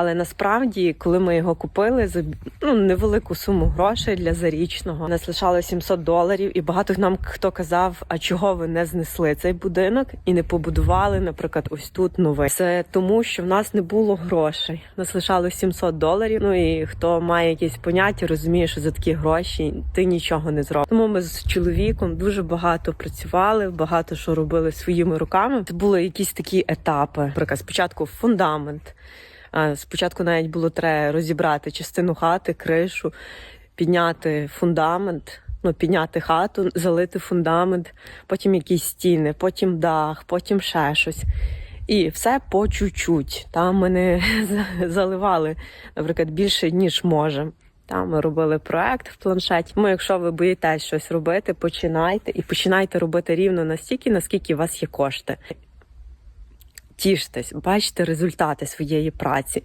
Але насправді, коли ми його купили за ну, невелику суму грошей для зарічного, нас лишало 700 доларів, і багато нам хто казав, а чого ви не знесли цей будинок і не побудували, наприклад, ось тут новий. Це тому, що в нас не було грошей. Нас лишало 700 доларів. Ну і хто має якісь поняття, розуміє, що за такі гроші ти нічого не зробиш. Тому ми з чоловіком дуже багато працювали, багато що робили своїми руками. Це були якісь такі етапи. Наприклад, спочатку фундамент. Спочатку навіть було треба розібрати частину хати, кришу, підняти фундамент, ну, підняти хату, залити фундамент, потім якісь стіни, потім дах, потім ще щось. І все по чуть-чуть. Там ми не заливали, наприклад, більше, ніж можемо. Там ми робили проект в планшеті. Тому, якщо ви боїтесь щось робити, починайте і починайте робити рівно настільки, наскільки у вас є кошти. Тіштесь, бачите результати своєї праці.